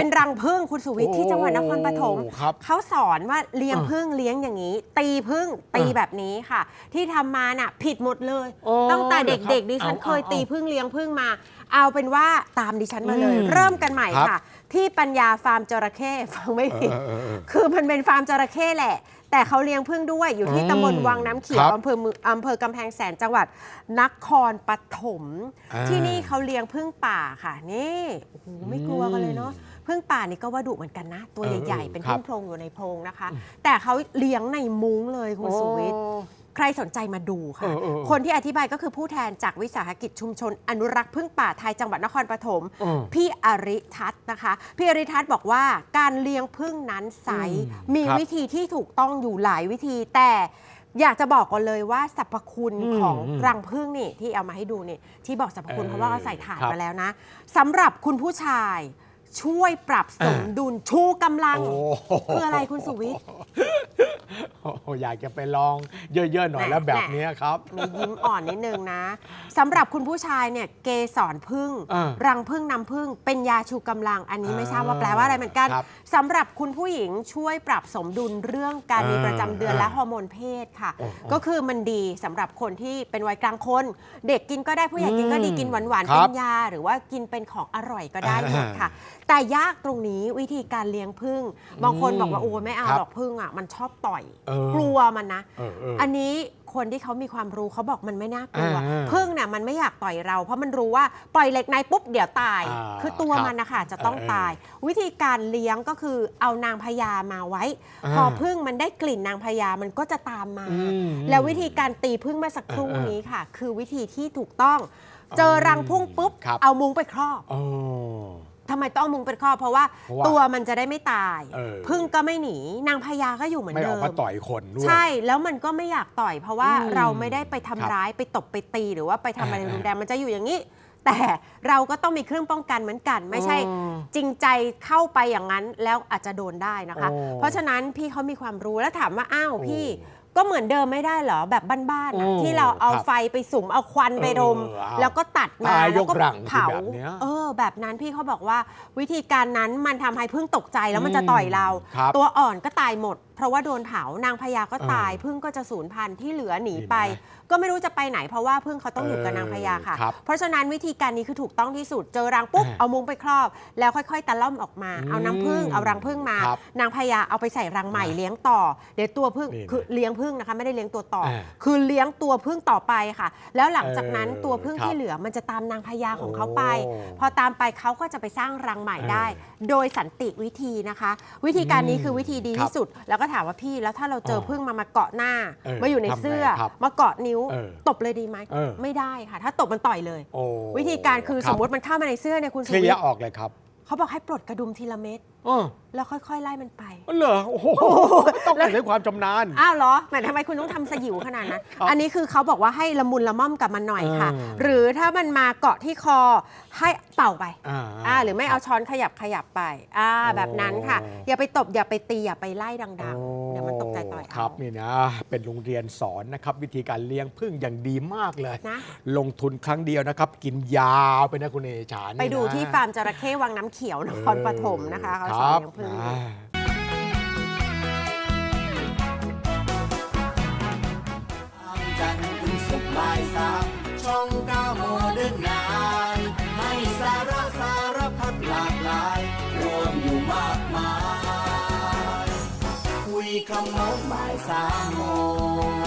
เป็นรังผึ้งคุณสุวิทย์ที่จังหวัดนครปฐมโอ้ครับเขาสอนว่าเลี้ยงอ่าผึ้งเลี้ยงอย่างนี้ ตีผึ้งตีอ่าแบบนี้ค่ะ ที่ทำมาน่ะผิดหมดเลยโอ้ตั้งแต่เหรอครับเด็กๆดิฉันเอาเคยเอาตีผึ้งเลี้ยงผึ้งมา เอาเป็นว่าตามดิฉันมาเลยอืมเริ่มกันใหม่ครับค่ะ ที่ปัญญาฟาร์มจระเข้ฟังไม่ผิดเออเออเออคือมันเป็นฟาร์มจระเข้แหละแต่เขาเลี้ยงผึ้งด้วยอยู่ที่อืมตำบลวังน้ำเขียควรับอำเภอเมืองอำเภอกำแพงแสนจังหวัดนครปฐมอ่าที่นี่เขาเลี้ยงผึ้งป่าค่ะ นี่โอ้โหไม่กลัวกันเลยเนาะ ผึ้งป่านี่ก็ว่าดุเหมือนกันนะ ตัวเออใหญ่ๆ เป็นครับผึ้งโพรงอยู่ในโพรงนะคะ แต่เขาเลี้ยงในมุ้งเลยคุณสุวิทย์ใครสนใจมาดูค่ะเออเออเออคนที่อธิบายก็คือผู้แทนจากวิสาหกิจชุมชน อนุรักษ์พึ่งป่าไทยจังหวัดนครปฐมเออพี่อริทัศน์นะคะ พี่อริทัศน์บอกว่าการเลี้ยงพึ่งนั้นใสอืมมีครับวิธีที่ถูกต้องอยู่หลายวิธีแต่อยากจะบอกก่อนเลยว่าสรรพคุณอืมของอืมรังพึ่งนี่ที่เอามาให้ดูนี่ที่บอกสรรพคุณเออเพราะว่าเขาใส่ถ่านครับมาแล้วนะสำหรับคุณผู้ชาย ช่วยปรับสมอ่าดุลชูกำลังโอ้โหคืออะไรคุณสุวิทย์ โอ้โหอยากจะไปลองเยอะๆหน่อยแหม่แล้วแบบเนี้ยครับ มียิ้มอ่อนนิดนึงนะสำหรับคุณผู้ชายเนี่ยเกสรพึ่ง อ่ารังพึ่งน้ำพึ่ง เป็นยาชูกำลัง อันนี้ไม่ทราบว่าอ่าแปลว่าอะไรเหมือนกันครับสำหรับคุณผู้หญิงช่วยปรับสมดุลเรื่องการมีอ่าประจำเดือนอ่าและฮอร์โมนเพศค่ะ โอ้โอ้ก็คือมันดีสำหรับคนที่เป็นวัยกลางคน เด็กกินก็ได้ผู้ใหญ่กินก็ดีอืมกินหวานๆครัเป็บนยา หรือว่ากินเป็นของอร่อยก็ได้หมดอ่าค่ะ แต่ยากตรงนี้วิธีการเลี้ยงพึ่ง บางคนอืมบอกว่าโอ้ไม่เอาครับ หรอกพึ่งอะมันชอบต่อยเออกลัวมันนะเออเอออันนี้คนที่เขามีความรู้เขาบอกมันไม่น่ากลัวอ่าพึ่งเนี่ยมันไม่อยากต่อยเรา เพราะมันรู้ว่าปล่อยเหล็กในปุ๊บเดี๋ยวตายอ่าคือตัวครับมันนะคะจะต้องเออตาย วิธีการเลี้ยงก็คือเอานางพญามาไว้อ่าพอพึ่งมันได้กลิ่นนางพญามันก็จะตามมาอืมแล้ววิธีการตีพึ่งเมื่อสักครู่เออเออนี้ค่ะ คือวิธีที่ถูกต้อง เจอรังพึ่งปุ๊บครับเอามุ้งไปครอบโอ้ ทำไมต้องเอามุ้งไปครอบเพราะว่าเพราะว่าตัวมันจะได้ไม่ตาย เออ พึ่งก็ไม่หนีนางพญาก็อยู่เหมือนไม่อเดิอกม มาต่อยคนด้วย ใช่แล้วมันก็ไม่อยากต่อย เพราะว่าอืมเราไม่ได้ไปทำครับร้ายไปตบไปตีหรือว่าไปทำอะไรอ่ารุนแรงมันจะอยู่อย่างนี้ แต่เราก็ต้องมีเครื่องป้องกันเหมือนกัน ไม่ใช่อืมจริงใจเข้าไปอย่างนั้นแล้วอาจจะโดนได้นะคะ โอ้เพราะฉะนั้นพี่เขามีความรู้แล้วถามว่าอ้าวโอ้พี่ ก็เหมือนเดิมไม่ได้เหรอแบบบ้านๆน่ะโอ้ที่เราเอาครับไฟไปสุมเอาควันไปรม เออเอาแล้วก็ตัดมาตายยแล้วกก็รังเผาคือแบบเนี้ยเออ แบบนั้นพี่เขาบอกว่าวิธีการนั้นมันทำให้พึ่งตกใจแล้วมันจะต่อยเรา ครับ ตัวอ่อนก็ตายหมด เพราะว่าโดนเผานางพญาก็ตายเออพึ่งก็จะสูญพันธุ์ที่เหลือหนีเห็นไหมไป ก็ไม่รู้จะไปไหนเพราะว่าพึ่งเขาต้องอยู่กับเออนางพญาค่ะครับเพราะฉะนั้นวิธีการนี้คือถูกต้องที่สุดเจอรังปุ๊บอ่าเอามุ้งไปครอบ แล้วค่อยๆตะล่อมออกมาอืมเอาน้ำพึ่งเอารังพึ่งมาครับนางพญาเอาไปใส่รังใหม่เลี้ยงต่อเดี๋ยวตัวพึ่งนี่นะคือเลี้ยงพึ่งนะคะไม่ได้เลี้ยงตัวต่ออ่าคือเลี้ยงตัวพึ่งต่อไปค่ะ แล้วหลังจากนั้นเออตัวพึ่งครับที่เหลือมันจะตามนางพญาของเขาไปโอ้พอตามไปเขาก็จะไปสร้างรังใหม่ได้เออโดยสันติวิธีนะคะ วิธีการนี้คือวิธีดีครับที่สุดแล้วก็ถามว่าพี่แล้วถ้าเราเจอเออพึ่งมามาเกาะหน้าเออมาอยู่ในทำไงเสื้อครับมาเกาะนิ้วเออตบเลยดีไหมเออไม่ได้ค่ะ ถ้าตบมันต่อยเลยโอ้วิธีการคือรับสมมติมันเข้ามาในเสื้อเนี่ยคุณเคสุลีวิยทร์ย์ออกเลยครับ เขาบอกให้ปลดกระดุมทีละเม็ดเออแล้วค่อยๆ ไล่มันไป เหรอโอ้โหต้องอาศัยความชำนาญ อ้าวเหรอแหมทำไมคุณต้องทำสยิวขนาดนั้นครับอันนี้คือเขาบอกว่าให้ละมุนละม่อมกับมันหน่อยค่ะเออหรือถ้ามันมาเกาะที่คอให้เป่าไปอ่าอ่าหรือไม่เอาช้อนขยับขยับไปอ่าโอ้แบบนั้นค่ะอย่าไปตบอย่าไปตีอย่าไปไล่ดังโอ้ๆเดี๋ยวมันตกใจต่อยเอา ครับนี่นะเป็นโรงเรียนสอนนะครับ วิธีการเลี้ยงพึ่งอย่างดีมากเลย นะ ลงทุนครั้งเดียวนะครับ กินยาวไปนะคุณเอชานี่นะไปดูที่ฟาร์มจระเข้วังน้ำเขียวนครปฐมนะคะเขาสอนเลี้ยงพึ่งครั โมงบ่ายสามโมง